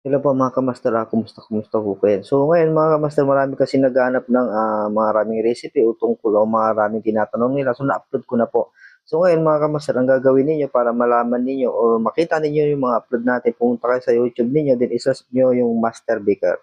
Hello po mga kamaster, ah, kumusta kumusta po kayo? So ngayon mga kamaster, marami kasi naghahanap ng ah, maraming recipe o tungkol o maraming tinatanong nila. So na-upload ko na po. So ngayon mga kamaster, ang gagawin ninyo para malaman ninyo o makita ninyo yung mga upload natin, pumunta kayo sa YouTube ninyo, then isa nyo yung Master Baker.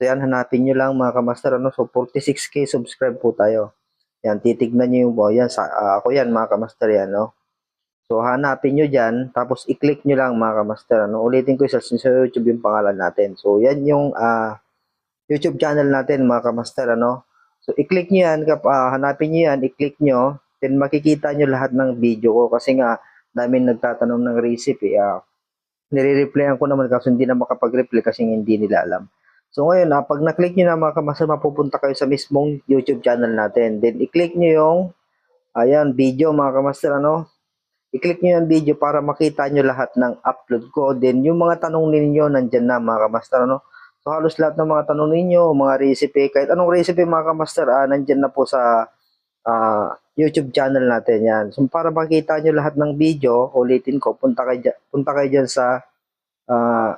So yan, hanapin nyo lang mga kamaster. Ano? So 46k subscribe po tayo. Yan, titignan nyo yung, oh, yan, sa, ah, ako yan mga kamaster yan, no? So, hanapin nyo dyan, tapos i-click nyo lang mga kamaster. Ano? Ulitin ko search nyo sa YouTube yung pangalan natin. So, yan yung ah, YouTube channel natin mga kamaster. Ano? So, i-click nyo yan, ah, hanapin nyo yan, i-click nyo, then makikita nyo lahat ng video ko kasi nga, namin nagtatanong ng recipe. Ah, nire-replyan ko naman kasi hindi na makapag-reply kasi hindi nila alam. So, ngayon, ah, pag na-click nyo na mga kamaster, mapupunta kayo sa mismong YouTube channel natin. Then, i-click nyo yung, ayan, video mga kamaster, ano? I-click nyo yung video para makita nyo lahat ng upload ko. Then, yung mga tanong ninyo, nandyan na mga kamaster, ano? So, halos lahat ng mga tanong ninyo, mga recipe, kahit anong recipe mga kamaster, ah, nandyan na po sa ah, YouTube channel natin yan. So, para makita nyo lahat ng video, ulitin ko, punta kayo, punta kayo dyan sa ah,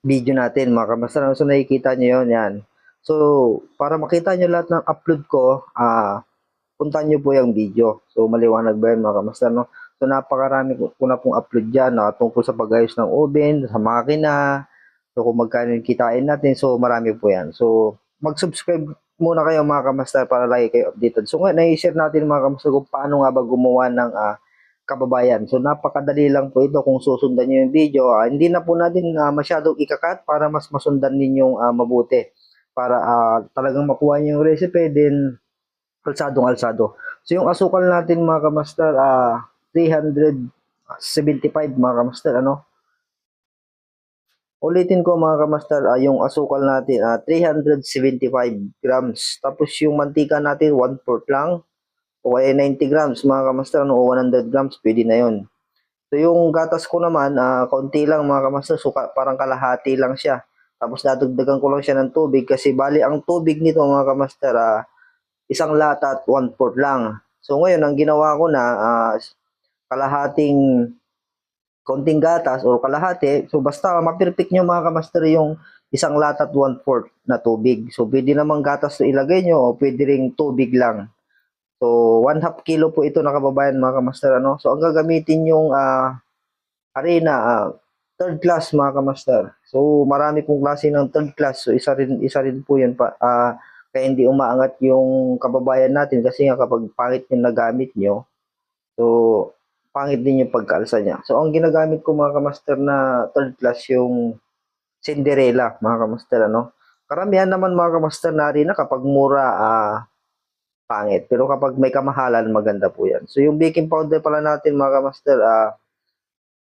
video natin mga kamaster. Ano? So, nakikita nyo yun, yan. So, para makita nyo lahat ng upload ko, ah, puntahan nyo po yung video. So, maliwanag ba yun mga kamaster, no? So, napakarami ko, na pong upload dyan, na tungkol sa pag-ayos ng oven, sa makina, so kung magkano yung kitain natin, so marami po yan. So, mag-subscribe muna kayo mga kamaster para lagi kayo updated. So, ngayon, nai-share natin mga kamaster kung paano nga ba gumawa ng ah, kababayan. So, napakadali lang po ito kung susundan nyo yung video. Ah, hindi na po natin ah, masyadong ikakat para mas masundan ninyong ah, mabuti. Para ah, talagang makuha nyo yung recipe, then alsadong alsado. So yung asukal natin mga kamaster, ah 375 mga kamaster, ano? Ulitin ko mga kamaster, ah, yung asukal natin, ah 375 grams. Tapos yung mantika natin, 1 4 lang. O kaya 90 grams mga kamaster, ano? O 100 grams, pwede na yon. So yung gatas ko naman, ah konti lang mga kamaster, so ka- parang kalahati lang siya. Tapos dadagdagan ko lang siya ng tubig kasi bali ang tubig nito mga kamaster, ah isang lata at one fourth lang. So ngayon, ang ginawa ko na, ah, kalahating konting gatas o kalahati, so basta mapirpik nyo mga kamaster yung isang lata at one fourth na tubig. So pwede namang gatas na ilagay nyo o pwede ring tubig lang. So one half kilo po ito na kababayan mga kamaster. Ano? So ang gagamitin yung ah, harina, ah, third class mga kamaster. So marami pong klase ng third class. So isa rin, isa rin po yun pa. ah, kaya hindi umaangat yung kababayan natin kasi nga kapag pangit yung nagamit nyo, so pangit din yung pagkalsa niya. So ang ginagamit ko mga kamaster na third class yung Cinderella mga kamaster ano. Karamihan naman mga kamaster na rin na kapag mura ah, pangit. Pero kapag may kamahalan maganda po yan. So yung baking powder pala natin mga kamaster ah,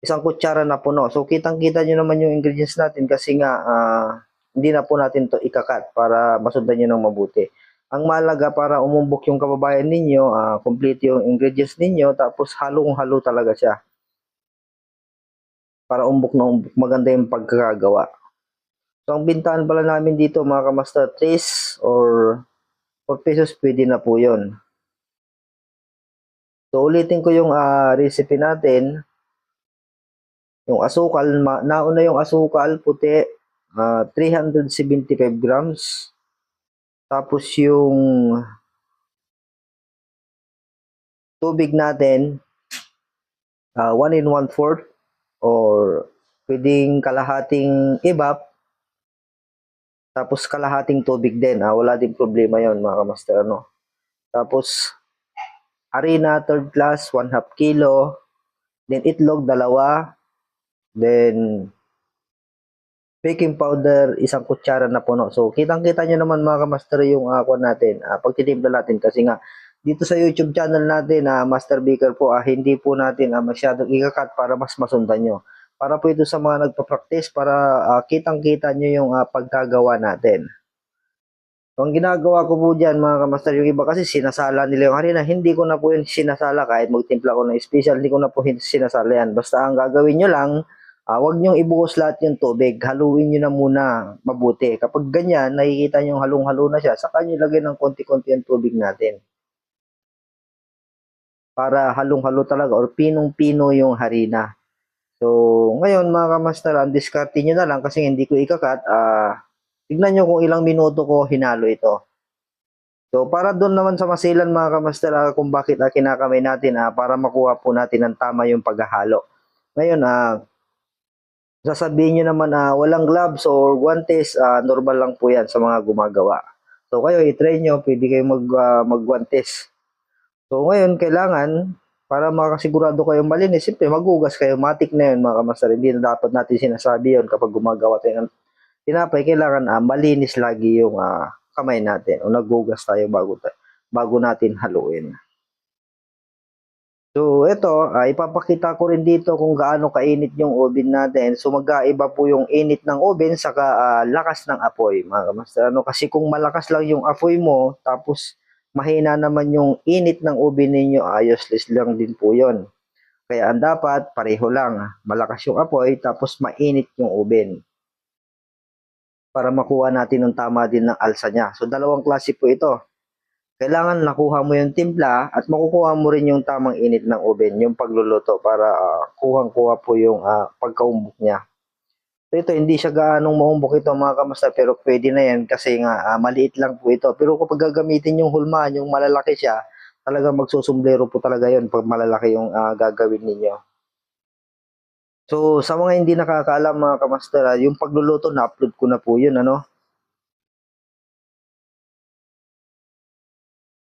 isang kutsara na puno. So kitang-kita nyo naman yung ingredients natin kasi nga ah, hindi na po natin to ikakat para masundan nyo ng mabuti. Ang malaga para umumbok yung kababayan ninyo, ah, complete yung ingredients ninyo, tapos halong-halo talaga siya. Para umbok na umbok, maganda yung pagkakagawa. So, ang bintahan pala namin dito, mga kamaster, 3 or 4 pesos, pwede na po yun. So, ulitin ko yung ah, recipe natin. Yung asukal, nauna yung asukal, puti, ah, 375 grams. Tapos yung tubig natin, ah, 1 in 1 fourth or pwedeng kalahating ibap. Tapos kalahating tubig din. Ah, wala din problema yon mga kamaster. Ano? Tapos harina, third class, 1 half kilo. Then itlog, dalawa. Then baking powder, isang kutsara na puno. So, kitang-kita nyo naman mga kamaster yung uh, natin, uh, pagtitimpla natin kasi nga dito sa YouTube channel natin na Master Baker po, ah, hindi po natin ah, masyadong ikakat para mas masundan nyo. Para po ito sa mga nagpa-practice para ah, kitang-kita nyo yung ah, pagkagawa natin. So, ang ginagawa ko po dyan mga kamaster, yung iba kasi sinasala nila yung harina, hindi ko na po yun sinasala kahit magtimpla ko ng special, hindi ko na po sinasala yan. Basta ang gagawin nyo lang, Ah, wag niyong ibuhos lahat yung tubig. Haluin niyo na muna mabuti. Kapag ganyan, nakikita niyo yung halong-halo na siya, saka niyo lagay ng konti-konti ang tubig natin. Para halong-halo talaga or pinong-pino yung harina. So, ngayon mga kamaster, ang diskarte nyo na lang kasi hindi ko ikakat, ah, tignan nyo kung ilang minuto ko hinalo ito. So, para doon naman sa masilan mga kamaster, ah, kung bakit ah, kinakamay natin, ah, para makuha po natin ng tama yung paghahalo. Ngayon, ah, sasabihin nyo naman, ah, walang gloves or guantes, ah, normal lang po yan sa mga gumagawa. So, kayo, i-try nyo, pwede kayo mag, ah, mag-guantes. So, ngayon, kailangan, para makasigurado kayong malinis, siyempre maghugas kayo, matik na yun mga kamaster. Hindi na dapat natin sinasabi yun kapag gumagawa tayo ng tinapay, kailangan ah, malinis lagi yung ah, kamay natin o naghugas tayo bago, bago natin haluin. So, ito, ah, ipapakita ko rin dito kung gaano kainit yung oven natin. So, magkaiba po yung init ng oven saka ah, lakas ng apoy, kamaster. Ano, kasi kung malakas lang yung apoy mo, tapos mahina naman yung init ng oven ninyo, ayos lang din po yon. Kaya ang dapat, pareho lang. Malakas yung apoy, tapos mainit yung oven. Para makuha natin ng tama din ng alsa niya. So, dalawang klase po ito. Kailangan nakuha mo yung timpla at makukuha mo rin yung tamang init ng oven, yung pagluluto para ah, kuhang-kuha po yung ah, pagkaumbok niya. So ito, hindi siya gaanong maumbok ito mga kamasta, pero pwede na yan kasi nga ah, maliit lang po ito. Pero kapag gagamitin yung hulmahan, yung malalaki siya, talagang magsusumblero po talaga yun pag malalaki yung ah, gagawin ninyo. So, sa mga hindi nakakaalam mga kamaster, ah, yung pagluluto, na-upload ko na po yun, ano?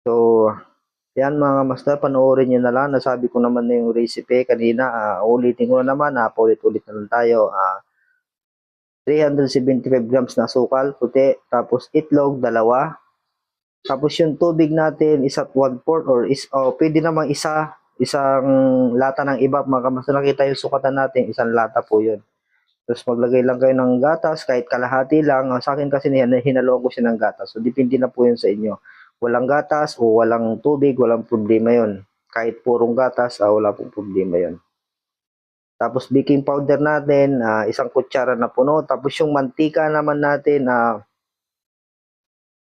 So, yan mga kamaster, panoorin nyo na lang. Nasabi ko naman na yung recipe kanina. ah, ulitin ko na naman, ah, paulit-ulit na lang tayo. Ah, 375 grams na sukal, puti, tapos itlog, dalawa. Tapos yung tubig natin is at 1 quart or is, oh, pwede namang isa, isang lata ng iba. Mga kamaster, nakita yung sukatan natin, isang lata po yun. Tapos maglagay lang kayo ng gatas, kahit kalahati lang. Sa akin kasi hin- hinaloan ko siya ng gatas. So, depende na po yun sa inyo. Walang gatas o walang tubig, walang problema yon. Kahit purong gatas, ah, wala pong problema yon. Tapos baking powder natin, ah, isang kutsara na puno. Tapos yung mantika naman natin, ah,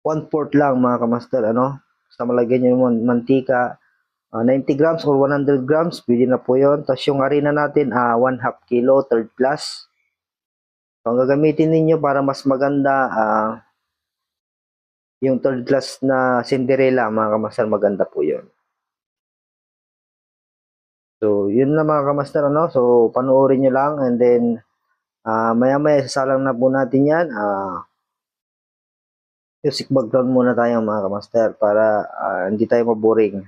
one fourth lang mga kamaster, ano? Basta malagyan nyo yung man- mantika, ah, 90 grams or 100 grams, pwede na po yon. Tapos yung harina natin, ah, 1 half kilo, third plus. So, ang gagamitin ninyo para mas maganda, ah, yung third class na Cinderella, mga kamaster, maganda po yun. So, yun na mga kamaster, ano? So, panoorin nyo lang and then, ah maya-maya, sasalang na po natin yan. Ah music background muna tayo mga kamaster para ah, hindi tayo maboring.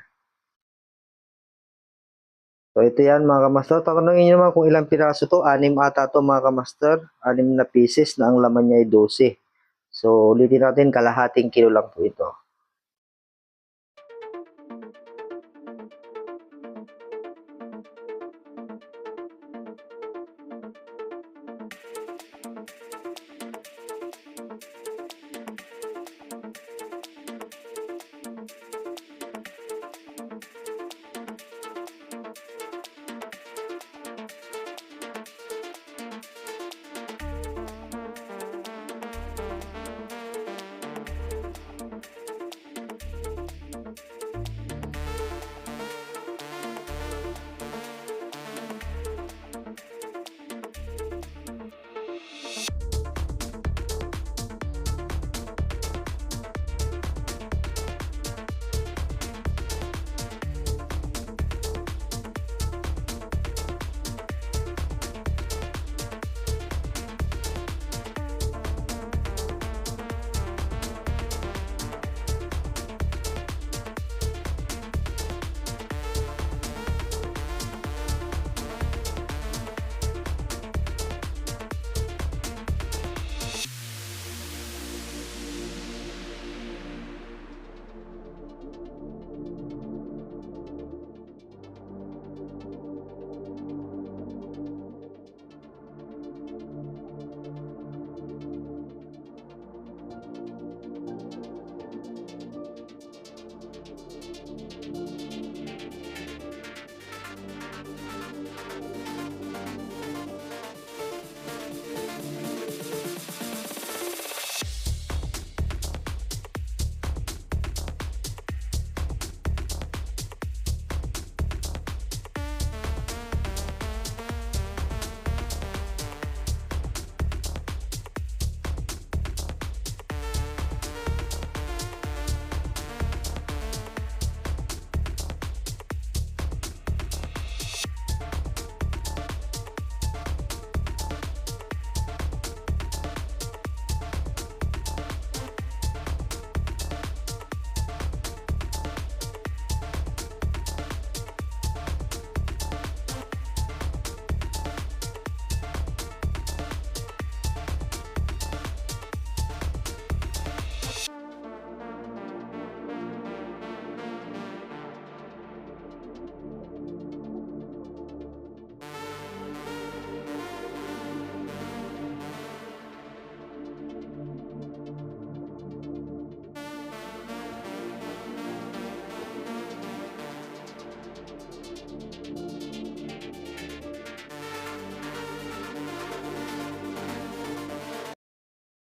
So, ito yan mga kamaster. Tatanungin nyo naman kung ilang piraso to. Anim ata to mga kamaster. Anim na pieces na ang laman niya ay 12. So, ulitin natin, kalahating kilo lang po ito.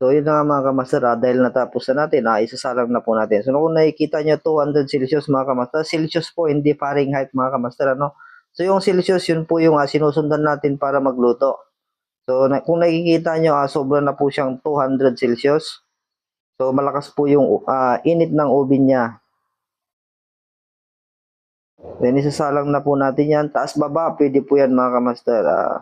So, yun nga mga kamaster, ah, dahil natapos na natin, ah, isasalang na po natin. So, kung nakikita nyo, 200 Celsius mga kamaster. Celsius po, hindi Fahrenheit mga kamaster, ano? So, yung Celsius, yun po yung ah, sinusundan natin para magluto. So, na, kung nakikita nyo, ah, sobra na po siyang 200 Celsius. So, malakas po yung ah, init ng oven niya. Then, isasalang na po natin yan. Taas baba, pwede po yan mga kamaster. Ah,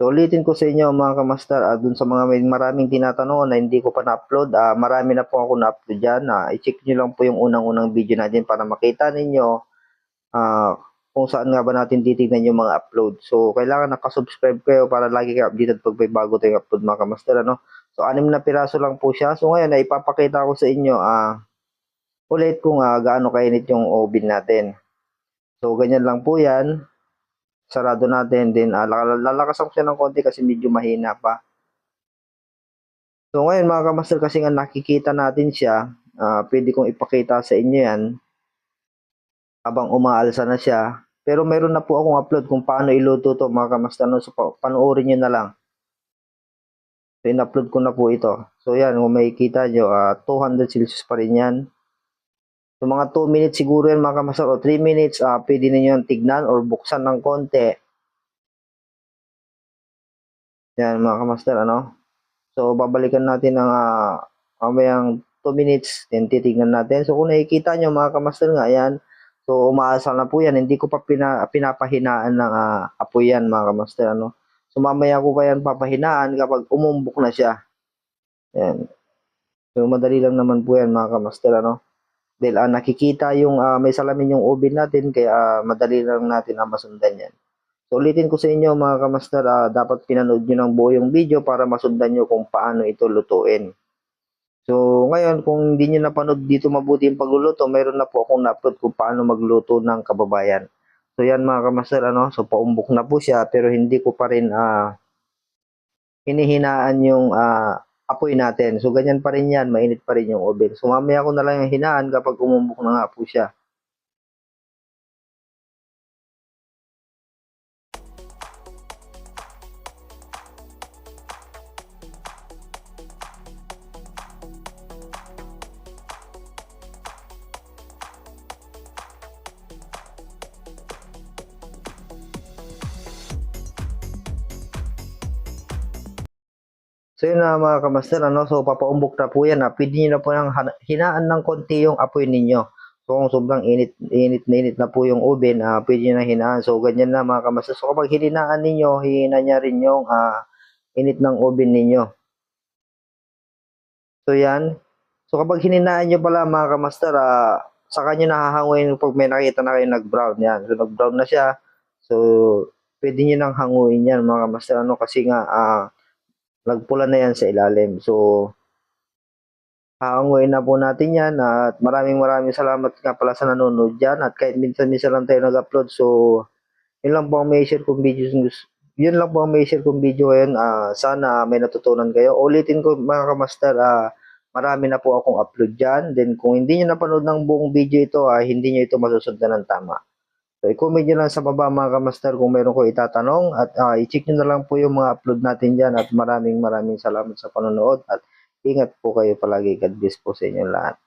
So, ulitin ko sa inyo mga kamaster, ah, dun sa mga may maraming tinatanong na hindi ko pa na-upload, ah, marami na po ako na-upload dyan. Ah, i-check nyo lang po yung unang-unang video natin para makita ninyo ah, kung saan nga ba natin titignan yung mga upload. So, kailangan nakasubscribe kayo para lagi kayo updated pag may bago tayong upload mga kamaster. Ano? So, anim na piraso lang po siya. So, ngayon, ay ipapakita ko sa inyo ah, ulit kung ah, gaano kainit yung oven natin. So, ganyan lang po yan sarado natin din uh, lalakasan ko siya ng konti kasi medyo mahina pa. So ngayon mga kamaster kasi nga nakikita natin siya uh, pwede kong ipakita sa inyo yan habang umaalsa na siya. Pero meron na po akong upload kung paano iluto to mga kamaster no? so pa- panoorin nyo na lang. So in-upload ko na po ito. So yan kung makikita nyo uh, 200 celsius pa rin yan So mga 2 minutes siguro yan mga kamasar o 3 minutes uh, pwede ninyo tignan or buksan ng konti. Yan mga kamaster ano. So babalikan natin ng uh, mamayang 2 minutes then titignan natin. So kung nakikita nyo mga kamaster nga yan. So umaasal na po yan. Hindi ko pa pina, pinapahinaan ng uh, apoy yan mga kamaster ano. So mamaya ko pa yan papahinaan kapag umumbok na siya. Yan. So madali lang naman po yan mga kamaster ano dahil uh, nakikita yung uh, may salamin yung oven natin kaya uh, madali lang natin na masundan yan. So ulitin ko sa inyo mga kamaster, uh, dapat pinanood nyo ng buo yung video para masundan nyo kung paano ito lutuin. So ngayon kung hindi nyo napanood dito mabuti yung pagluluto, mayroon na po akong na-upload kung paano magluto ng kababayan. So yan mga kamaster, ano? so paumbok na po siya pero hindi ko pa rin uh, hinihinaan yung uh, apoy natin. So, ganyan pa rin yan. Mainit pa rin yung oven. So, mamaya ko na lang yung hinaan kapag umumbok na nga po siya. So yun na mga kamaster, ano? so papaumbok na po yan. Ha? Pwede nyo na po ng hinaan ng konti yung apoy ninyo. So kung sobrang init, init na init na po yung oven, uh, pwede nyo na hinaan. So ganyan na mga kamaster. So kapag hininaan ninyo, hihina niya rin yung uh, init ng oven ninyo. So yan. So kapag hininaan nyo pala mga kamaster, uh, saka nyo nahahanguin pag may nakita na kayo nag-brown. Yan. So nag-brown na siya. So pwede nyo nang hanguin yan mga kamaster. Ano, kasi nga, uh, nagpula na yan sa ilalim. So, haanguin na po natin yan at maraming maraming salamat nga pala sa nanonood dyan at kahit minsan-minsan lang tayo nag-upload. So, yun lang po ang may share kong video. Yun lang po ang may share kong video ngayon. Uh, sana may natutunan kayo. Ulitin ko mga kamaster, uh, marami na po akong upload dyan. Then kung hindi nyo napanood ng buong video ito, uh, hindi nyo ito masusundan ng tama. So, i-comment nyo lang sa baba mga kamaster kung meron ko itatanong at uh, i-check nyo na lang po yung mga upload natin dyan at maraming maraming salamat sa panonood at ingat po kayo palagi. God bless po sa inyo lahat.